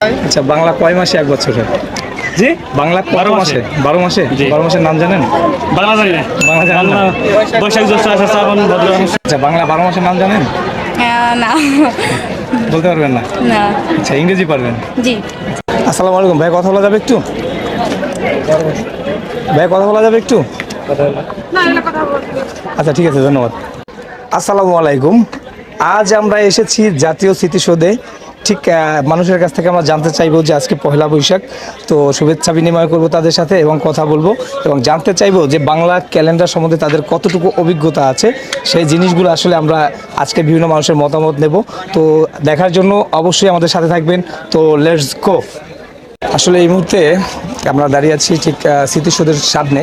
আচ্ছা বাংলা কয় মাসে এক বছর? জি? বাংলা বারো মাসে। বারো মাসে? জি। বারো মাসের নাম জানেন? বাংলা জানি না। বাংলা জানেন না? বৈশাখ জ্যৈষ্ঠ আষাঢ় শ্রাবণ ভাদ্র আচ্ছা বাংলা বারো মাসের নাম জানেন? না। বলতে পারবেন না? না। আচ্ছা ইংরেজি পারবেন? জি। আসসালামু আলাইকুম। ভাই কথা বলা যাবে একটু? ভাই কথা বলা যাবে একটু? আচ্ছা ঠিক আছে ধন্যবাদ। আসসালামু আলাইকুম। আজ আমরা এসেছি জাতীয় স্মৃতিসৌধে ঠিক মানুষের কাছ থেকে আমরা জানতে চাইব যে আজকে পহেলা বৈশাখ। তো শুভেচ্ছা বিনিময় করব তাদের সাথে এবং কথা বলব এবং জানতে চাইব যে বাংলা ক্যালেন্ডার সম্বন্ধে তাদের কতটুকু অভিজ্ঞতা আছে। সেই জিনিসগুলো আসলে আমরা আজকে বিভিন্ন মানুষের মতামত নেব। তো দেখার জন্য অবশ্যই আমাদের সাথে থাকবেন। তো লেটস গো আসলে এই মুহূর্তে আমরা দাঁড়িয়ে আছি ঠিক স্মৃতিসৌধের সামনে।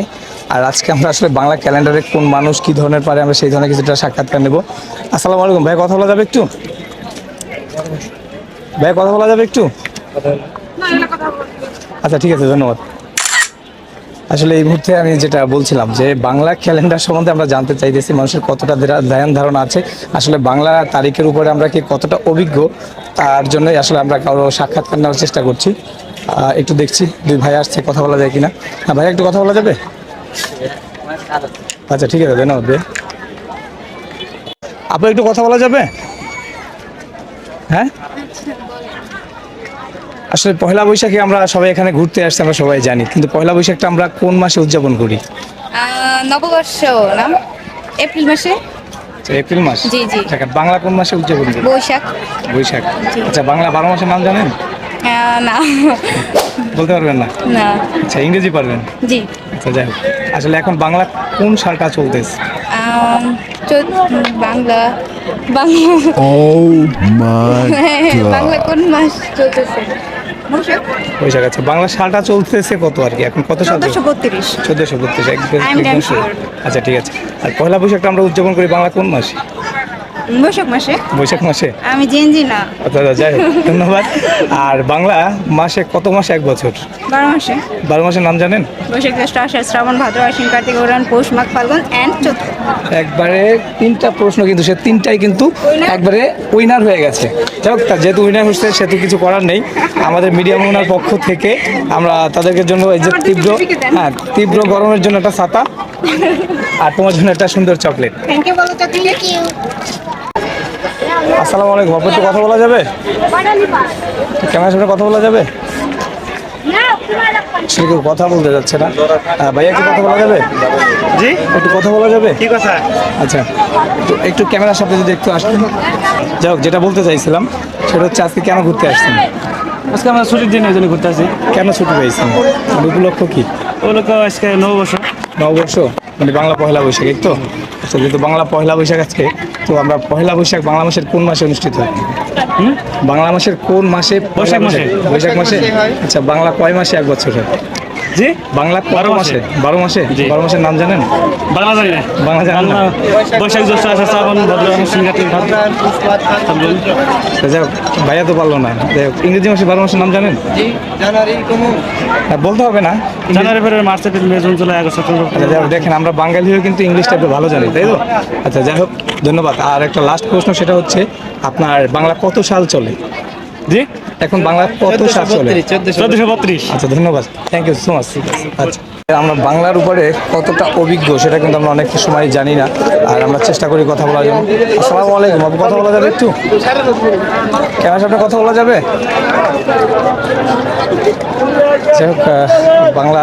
আর আজকে আমরা আসলে বাংলা ক্যালেন্ডারে কোন মানুষ কি ধরনের পারে আমরা সেই ধরনের কিছুটা সাক্ষাৎকার নেব। আসসালামু আলাইকুম, ভাই, কথা বলা যাবে একটু? ভাই কথা বলা যাবে একটু? আচ্ছা ঠিক আছে ধন্যবাদ। আসলে এই মুহূর্তে আমি যেটা বলছিলাম যে বাংলা ক্যালেন্ডার সম্বন্ধে আমরা জানতে চাইতেছি মানুষের কতটা ধ্যান- ধারণা আছে। আসলে বাংলা তারিখের উপরে আমরা কি কতটা অভিজ্ঞ তার জন্যই আসলে আমরা কারও সাক্ষাৎকার নেওয়ার চেষ্টা করছি। একটু দেখছি দুই ভাই আসছে কথা বলা যায় কিনা। হ্যাঁ ভাই একটু কথা বলা যাবে? আচ্ছা ঠিক আছে ধন্যবাদ ভাই। আপনার একটু কথা বলা যাবে? হ্যাঁ? আসলে পয়লা বৈশাখে আমরা সবাই এখানে ঘুরতে আসছি আমরা সবাই জানি। কিন্তু পয়লা বৈশাখটা আমরা কোন মাসে উদযাপন করি? নববর্ষ না? এপ্রিল মাসে? আচ্ছা, এপ্রিল মাস? জি, জি। আচ্ছা, বাংলা কোন মাসে উদযাপন করি? বৈশাখ। বৈশাখ। আচ্ছা বাংলা বারো মাসের নাম জানেন? না। বলতে পারবেন না? না। আচ্ছা ইংরেজি পারবেন? জি। আচ্ছা যাই আসলে এখন বাংলা কোন সালটা চলতেছে? বাংলা। বাংলা। Oh my বাংলা কোন মাস চলতেছে? বৈশাখ আচ্ছা বাংলা সালটা চলতেছে কত আর কি? এখন কত সাল চোদ্দশো বত্রিশ. আচ্ছা ঠিক আছে। আর পয়লা বৈশাখটা আমরা উদযাপন করি বাংলা কোন মাসে? বৈশাখ মাসে। বৈশাখ মাসে? আমি জেনজি না। আচ্ছা আচ্ছা, যাই ধন্যবাদ। আর বাংলা মাসে কত মাসে? এক বছর? বারো মাসে। বারো মাসের নাম জানেন? বৈশাখ জ্যৈষ্ঠ আষাঢ় শ্রাবণ ভাদ্র আশ্বিন কার্তিক অগ্রহায়ণ পৌষ মাঘ ফাল্গুন অ্যান্ড চৈত্র। একবারে তিনটা প্রশ্ন কিন্তু সে তিনটাই কিন্তু একবারে উইনার হয়ে গেছে। যাই হোক তা যেহেতু উইনার হচ্ছে সেহেতু কিছু করার নেই। আমাদের মিডিয়া মোহনার পক্ষ থেকে আমরা তাদেরকে জন্য এই যে তীব্র হ্যাঁ তীব্র গরমের জন্য একটা ছাতা। আর তোমার জন্য একটা সুন্দর চকলেট। থ্যাংক ইউ বলো তো থ্যাংক ইউ আসসালামু আলাইকুম আপনার একটু কথা বলা যাবে? ক্যামেরার সামনে কথা বলা যাবে? সে কেউ কথা বলতে যাচ্ছে না। ভাইয়া একটু কথা বলা যাবে? জি? একটু কথা বলা যাবে? কি কথা? আচ্ছা তো একটু ক্যামেরার সামনে যদি একটু আসতেন যাই হোক যেটা বলতে চাইছিলাম সেটা হচ্ছে আজকে কেন ঘুরতে আসছেন? আজকে আমরা ছুটির দিন এই জন্য ঘুরতে আসি। কেন ছুটি পেয়েছেন? উপলক্ষ কি? ওগুলো আজকে নববর্ষ। নববর্ষ? মানে বাংলা পহেলা বৈশাখ এই তো? আচ্ছা যেহেতু বাংলা পহেলা বৈশাখ আজকে তো আমরা পহেলা বৈশাখ বাংলা মাসের কোন মাসে অনুষ্ঠিত হয়? বাংলা মাসের কোন মাসে বৈশাখ মাসে। বৈশাখ মাসে? আচ্ছা বাংলা কয় মাসে এক বছর হয়? জি? বাংলা বারো মাসে। বারো মাসে? জি। বারো মাসের নাম জানেন? বাংলা জানি না। বাংলা জানেন না? বৈশাখ জ্যৈষ্ঠ শ্রাবণ ভাদ্র যাই হোক ভাইয়া তো পারল না। যাই হোক ইংরেজি মাসে বারো মাসের নাম জানেন? বলতে হবে না। January February March April May June July August September আচ্ছা যাই হোক, দেখেন আমরা বাঙালি হয়ে কিন্তু ইংলিশটা একটু ভালো জানি তাই তো? আচ্ছা যাই হোক ধন্যবাদ। আর একটা লাস্ট প্রশ্ন সেটা হচ্ছে আপনার বাংলা কত সাল চলে? জি? এখন বাংলা কত সাল চলে? চোদ্দশো বত্রিশ আচ্ছা ধন্যবাদ। থ্যাংক ইউ সো মাচ আচ্ছা। আমরা বাংলার উপরে কতটা অভিজ্ঞ সেটা কিন্তু আমরা অনেক সময় জানি না। আর আমরা চেষ্টা করি কথা বলার জন্য। আসসালামু আলাইকুম আপু কথা বলা যাবে একটু? কেমন সামনে কথা বলা যাবে? যাই হোক বাংলা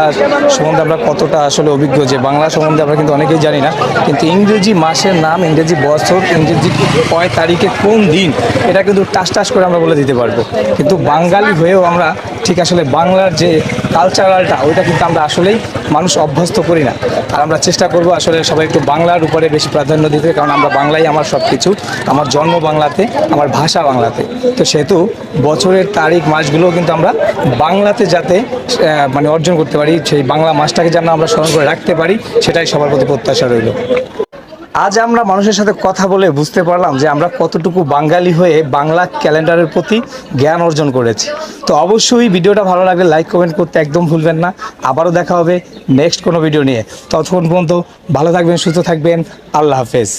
সম্বন্ধে আমরা কতটা আসলে অভিজ্ঞ যে বাংলা সম্বন্ধে আমরা কিন্তু অনেকেই জানি না, কিন্তু ইংরেজি মাসের নাম, ইংরেজি বছর, ইংরেজি কয় তারিখে কোন দিন, এটা কিন্তু টাস টাস করে আমরা বলে দিতে পারব। কিন্তু বাঙালি হয়েও আমরা ঠিক আসলে বাংলার যে কালচারালটা ওইটা কিন্তু আমরা আসলেই মানুষ অভ্যস্ত করি না। আর আমরা চেষ্টা করব আসলে সবাই একটু বাংলার উপরে বেশি প্রাধান্য দিতে, কারণ আমরা বাংলাই আমার সব কিছু আমার জন্ম বাংলাতে, আমার ভাষা বাংলাতে। তো সেহেতু বছরের তারিখ মাসগুলোও কিন্তু আমরা বাংলাতে যাতে মানে অর্জন করতে পারি, সেই বাংলা মাসটাকে যেন আমরা স্মরণ করে রাখতে পারি, সেটাই সবার প্রতি প্রত্যাশা রইল। আজ আমরা মানুষের সাথে কথা বলে বুঝতে পারলাম যে আমরা কতটুকু বাঙালি হয়ে বাংলা ক্যালেন্ডারের প্রতি জ্ঞান অর্জন করেছি। তো অবশ্যই ভিডিওটা ভালো লাগলে লাইক, কমেন্ট করতে একদম ভুলবেন না। আবারও দেখা হবে নেক্সট কোনো ভিডিও নিয়ে। ততক্ষণ পর্যন্ত ভালো থাকবেন, সুস্থ থাকবেন। আল্লাহ হাফেজ।